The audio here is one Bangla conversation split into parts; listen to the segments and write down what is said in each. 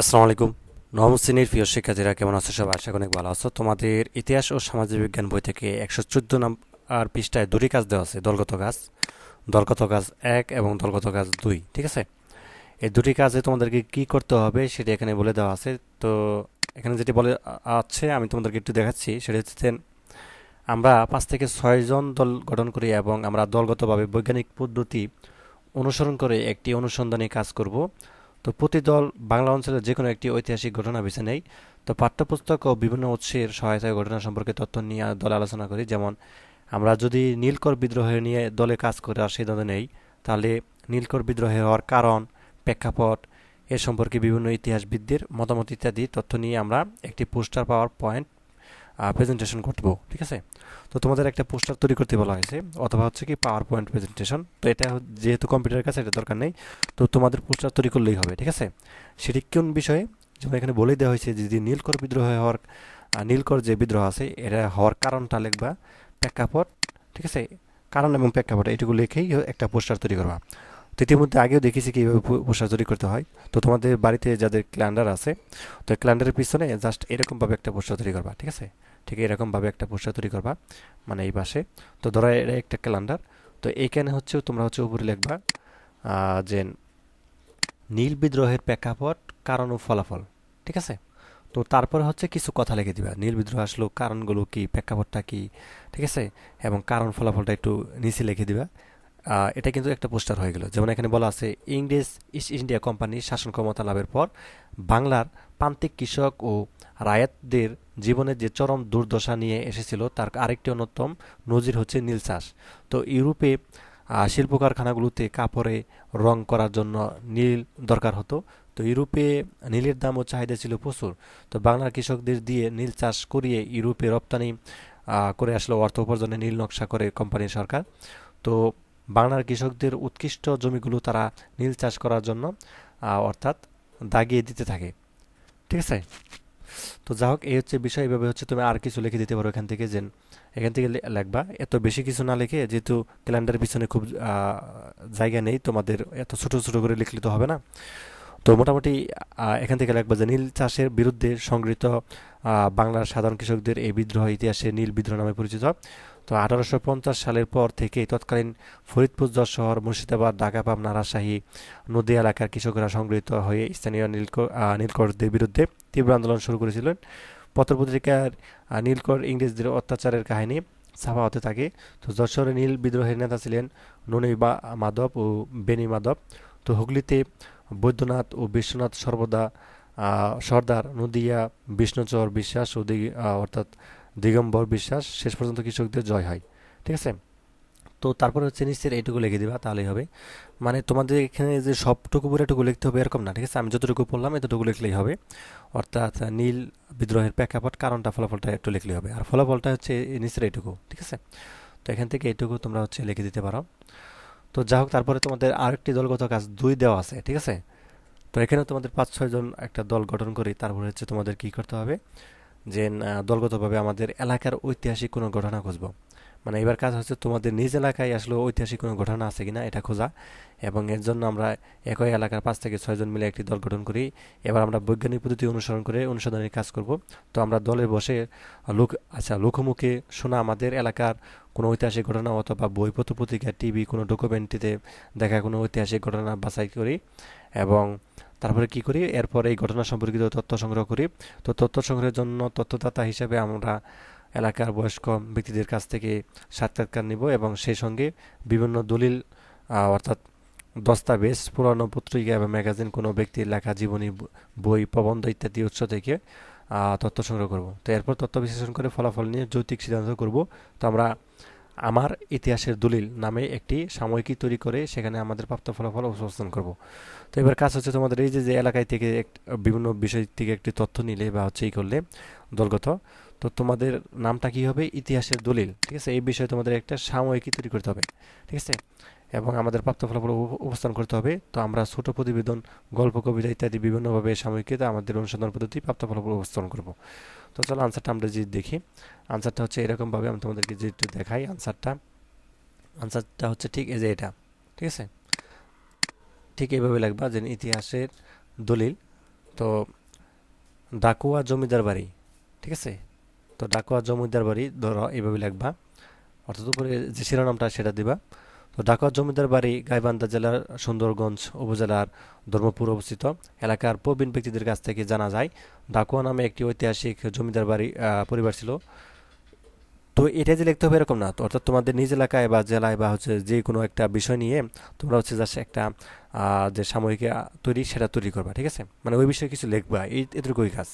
আসসালামু আলাইকুম। নবম শ্রেণির প্রিয় শিক্ষার্থীরা, কেমন আছো সবাই? আশা অনেক ভালো আছো। তোমাদের ইতিহাস ও সামাজিক বিজ্ঞান বই থেকে একশো চোদ্দ নাম্বার পৃষ্ঠায় দুটি কাজ দেওয়া আছে, দলগত কাজ দলগত কাজ এক এবং দলগত কাজ দুই, ঠিক আছে? এই দুটি কাজে তোমাদেরকে কি করতে হবে সেটি এখানে বলে দেওয়া আছে। তো এখানে যেটি বলে আছে, আমি তোমাদেরকে একটু দেখাচ্ছি। সেটা হচ্ছে আমরা পাঁচ থেকে ছয়জন দল গঠন করি এবং আমরা দলগতভাবে বৈজ্ঞানিক পদ্ধতি অনুসরণ করে একটি অনুসন্ধানী কাজ করব। তো প্রতি দল বাংলা অঞ্চলের যে কোনো একটি ঐতিহাসিক ঘটনা বেছে নেই তো পাঠ্যপুস্তক ও বিভিন্ন উৎসের সহায়তায় ঘটনা সম্পর্কে তথ্য নিয়ে দলে আলোচনা করি। যেমন, আমরা যদি নীলকর বিদ্রোহ নিয়ে দলে কাজ করে আর সিদ্ধান্ত নেই, তাহলে নীলকর বিদ্রোহে হওয়ার কারণ, প্রেক্ষাপট, এ সম্পর্কে বিভিন্ন ইতিহাসবিদদের মতামত ইত্যাদি তথ্য নিয়ে আমরা একটি পোস্টার পাওয়ার পয়েন্ট প্রেজেন্টেশন করব ঠিক আছে? তো তোমাদের একটা পোস্টার তৈরি করতে বলা হয়েছে, অথবা হচ্ছে কি পাওয়ার পয়েন্ট প্রেজেন্টেশন তো এটা যেহেতু কম্পিউটারের কাছে, এটা দরকার নেই। তো তোমাদের পোস্টার তৈরি করলেই হবে, ঠিক আছে? সেটি কোন বিষয়ে? যেমন এখানে বলে দেওয়া হয়েছে যদি নীলকর বিদ্রোহ হওয়ার নীলকর যে বিদ্রোহ আছে, এটা হওয়ার কারণটা লিখবা প্রেক্ষাপট, ঠিক আছে? কারণ এবং প্রেক্ষাপট এটুকু লিখেই একটা পোস্টার তৈরি করবা। তো ইতিমধ্যে আগেও দেখেছি কীভাবে পোস্টার তৈরি করতে হয়। তো তোমাদের বাড়িতে যাদের ক্যালেন্ডার আছে, তো ক্যালেন্ডারের পিছনে জাস্ট এরকমভাবে একটা পোস্টার তৈরি করবা, ঠিক আছে? ঠিক এরকমভাবে একটা পোস্টার তৈরি করবা মানে এই পাশে। তো ধরো এটা একটা ক্যালেন্ডার তো এইখানে হচ্ছে তোমরা হচ্ছে উপরে লিখবা যে নীল বিদ্রোহের প্রেক্ষাপট কারণ ও ফলাফল, ঠিক আছে? তো তারপরে হচ্ছে কিছু কথা লিখে দিবা। নীল বিদ্রোহ আসলো, কারণগুলো কি, প্রেক্ষাপটটা কি, ঠিক আছে? এবং কারণ ফলাফলটা একটু নিচে লিখে দিবা। এটা কিন্তু একটা পোস্টার হয়ে গেল। যেমন এখানে বলা আছে, ইংরেজ ইস্ট ইন্ডিয়া কোম্পানি শাসন ক্ষমতা লাভের পর বাংলার প্রান্তিক কৃষক ও রায়াতদের জীবনে যে চরম দুর্দশা নিয়ে এসেছিল, তার আরেকটি অন্যতম নজির হচ্ছে নীল চাষ। তো ইউরোপে শিল্প কারখানাগুলোতে কাপড়ে রং করার জন্য নীল দরকার হতো। তো ইউরোপে নীলের দাম ও চাহিদা ছিল প্রচুর। তো বাংলার কৃষকদের দিয়ে নীল চাষ করিয়ে ইউরোপে রপ্তানি করে আসলো অর্থ উপার্জনে নীল নকশা করে কোম্পানির সরকার। তো বাংলার কৃষকদের উৎকৃষ্ট জমিগুলো তারা নীল চাষ করার জন্য অর্থাৎ দাগিয়ে দিতে থাকে। ঠিক আছে? তো যা হোক, এই হচ্ছে বিষয়। এভাবে হচ্ছে তুমি আর কিছু লিখে দিতে পারো এখান থেকে যে, এখান থেকে লিখবা। এত বেশি কিছু না লিখে, যেহেতু ক্যালেন্ডারের পিছনে খুব জায়গা নেই, তোমাদের এত ছোট ছোট করে লিখলে তো হবে না। তো মোটামুটি এখান থেকে লিখবা যে, নীল চাষের বিরুদ্ধে সংগৃহীত বাংলার সাধারণ কৃষকদের এই বিদ্রোহ ইতিহাসে নীল বিদ্রোহ নামে পরিচিত। তো আঠারোশো পঞ্চাশ সালের পর থেকে তৎকালীন ফরিদপুর যশোর মুর্শিদাবাদ, ঢাকা, পাবনা, রাজশাহী নদী এলাকার কৃষকরা সংগৃহীত হয়ে স্থানীয় নীলকর নীলকরদের বিরুদ্ধে তীব্র আন্দোলন শুরু করেছিলেন। পত্রপত্রিকার নীলকর ইংরেজদের অত্যাচারের কাহিনী ছাপা হতে থাকে। তো যশোরে নীল বিদ্রোহের নেতা ছিলেন ননী বা- মাধব ও বেনি মাধব। তো হুগলিতে বৈদ্যনাথ ও বিশ্বনাথ সর্বদা সর্দার নদিয়া বিষ্ণুচর বিশ্বাস ও অর্থাৎ দিগম্বর বিশ্বাস, শেষ পর্যন্ত কৃষকদের জয় হয়। ঠিক আছে? তো তারপরে হচ্ছে নিশ্চয় এইটুকু লিখে দিবা, তাহলেই হবে। মানে তোমাদের এখানে যে সবটুকু পুরোটুকু লিখতে হবে এরকম না, ঠিক আছে? আমি যতটুকু পড়লাম এতটুকু লিখলেই হবে। অর্থাৎ নীল বিদ্রোহের প্রেক্ষাপট কারণটা, ফলাফলটা একটু লিখলেই হবে। আর ফলাফলটা হচ্ছে নিচের এইটুকু, ঠিক আছে? তো এখান থেকে এইটুকু তোমরা হচ্ছে লিখে দিতে পারো। তো যা হোক, তারপরে তোমাদের আরেকটি দলগত কাজ দুই দেওয়া আছে, ঠিক আছে? তো এখানে তোমাদের পাঁচ ছয়জন একটা দল গঠন করি তারপরে হচ্ছে তোমাদের কি করতে হবে? যে দলগতভাবে আমাদের এলাকার ঐতিহাসিক কোনো ঘটনা খুঁজবো। মানে এবার কাজ হচ্ছে তোমাদের নিজ এলাকায় আসলে ঐতিহাসিক কোনো ঘটনা আছে কিনা এটা খোঁজা এবং এর জন্য আমরা একই এলাকার পাঁচ থেকে ছয়জন মিলে একটি দল গঠন করি। এবার আমরা বৈজ্ঞানিক পদ্ধতি অনুসরণ করে অনুসন্ধানের কাজ করব। তো আমরা দলে বসে লোক আচ্ছা লোকমুখে শোনা আমাদের এলাকার কোনো ঐতিহাসিক ঘটনা অথবা বইপত্র, পত্রিকা, টিভি, কোনো ডকুমেন্টারিতে দেখা কোনো ঐতিহাসিক ঘটনা বাছাই করি এবং তারপরে কি করি? এরপর এই ঘটনা সম্পর্কিত তথ্য সংগ্রহ করি। তো তথ্য সংগ্রহের জন্য তথ্যদাতা হিসেবে আমরা এলাকার বয়স্ক ব্যক্তিদের কাছ থেকে সাক্ষাৎকার নিব এবং সেই সঙ্গে বিভিন্ন দলিল অর্থাৎ দস্তাবেজ, পুরানো পত্রিকা এবং ম্যাগাজিন, কোনো ব্যক্তির লেখা, জীবনী বই, প্রবন্ধ ইত্যাদি উৎস থেকে তথ্য সংগ্রহ করব। তো এরপর তথ্য বিশ্লেষণ করে ফলাফল নিয়ে যৌক্তিক সিদ্ধান্ত করব। তো আমরা আমার ইতিহাসের দলিল নামে একটি সাময়িকী তৈরি করে সেখানে আমাদের প্রাপ্ত ফলাফল উপস্থাপন করব। তো এবার কাজ হচ্ছে তোমাদের এই যে এলাকায় থেকে বিভিন্ন বিষয় থেকে একটি তথ্য নিলে বা হচ্ছে এই করলে দলগত তো তোমাদের নামটা কি হবে? ইতিহাসের দলিল। ঠিক আছে? এই বিষয়ে তোমাদের একটা সাময়িকী তৈরি করতে হবে। ঠিক আছে? এবং আমাদের প্রাপ্ত ফলাফল উপ- উপস্থাপন করতে হবে। তো আমরা ছোট প্রতিবেদন, গল্প, কবিতা ইত্যাদি বিভিন্নভাবে সাময়িকীতে আমাদের অনুসন্ধান পদ্ধতি প্রাপ্ত ফলাফল উপস্থাপন করব। তো চলো আনসারটা আমরা যদি দেখি। আনসারটা হচ্ছে এরকমভাবে আমি তোমাদেরকে যে একটু দেখাই আনসারটা আনসারটা হচ্ছে ঠিক এই যে এটা। ঠিক আছে? ঠিক এইভাবে লিখবা যে ইতিহাসের দলিল। তো ডাকুয়া জমিদার বাড়ি। ঠিক আছে? তো ডাকুয়া জমিদার বাড়ি, ধরো এইভাবে লিখবা। অর্থাৎ উপরে যে শিরোনামটা, সেটা দিবা। তো ডাকুয়া জমিদার বাড়ি, গাইবান্ধা জেলার সুন্দরগঞ্জ উপজেলার ধর্মপুর অবস্থিত। এলাকার প্রবীণ ব্যক্তিদের কাছ থেকে জানা যায়, ডাকুয়া নামে একটি ঐতিহাসিক জমিদার বাড়ি পরিবার ছিল। তো এটা যে লিখতে হবে এরকম না। তো অর্থাৎ তোমাদের নিজ এলাকায় বা জেলায় বা হচ্ছে যে কোনো একটা বিষয় নিয়ে তোমরা হচ্ছে জাস্ট একটা যে সাময়িক তৈরি, সেটা তৈরি করবা, ঠিক আছে? মানে ওই বিষয়ে কিছু লিখবা। এই এটুকুই কাজ।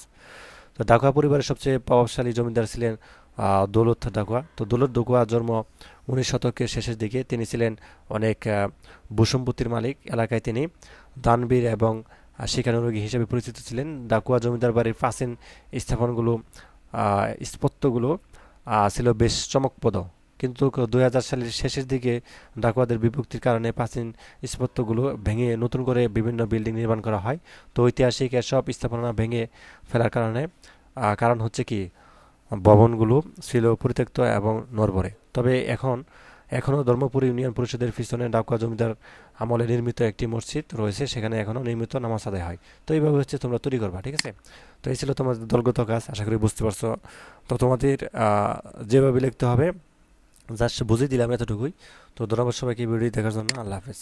তো ডাকুয়া পরিবারের সবচেয়ে প্রভাবশালী জমিদার ছিলেন দৌলত ডাকুয়া তো দৌলত ডাকুয়া জন্ম উনিশ শতকের শেষের দিকে। তিনি ছিলেন অনেক ভূসম্পত্তির মালিক। এলাকায় তিনি দানবীর এবং শিকানুরোগী হিসেবে পরিচিত ছিলেন। ডাকুয়া জমিদার বাড়ির প্রাচীন স্থাপনগুলো স্পত্যগুলো ছিল বেশ চমকপ্রদ। কিন্তু দুই হাজার সালের শেষের দিকে ডাকুয়াদের বিভক্তির কারণে প্রাচীন স্থাপত্যগুলো ভেঙে নতুন করে বিভিন্ন বিল্ডিং নির্মাণ করা হয়। তো ঐতিহাসিক এসব স্থাপনা ভেঙে ফেলার কারণে কারণ হচ্ছে কি, ভবনগুলো ছিল পরিত্যক্ত এবং নরবরে তবে এখন এখনও ধর্মপুর ইউনিয়ন পরিষদের পিছনে ডাকুয়া জমিদার আমলে নির্মিত একটি মসজিদ রয়েছে, সেখানে এখনও নির্মিত নামাজ আদায় হয়। তো এইভাবে হচ্ছে তোমরা তৈরি করবা, ঠিক আছে? তো এই ছিল তোমাদের দলগত কাজ, আশা করি বুঝতে পারছ। তো তোমাদের যেভাবে লিখতে হবে জাস্ট বুঝিয়ে দিলাম এতটুকুই। তো ধন্যবাদ সবাইকে ভিডিও দেখার জন্য। আল্লাহ হাফেজ।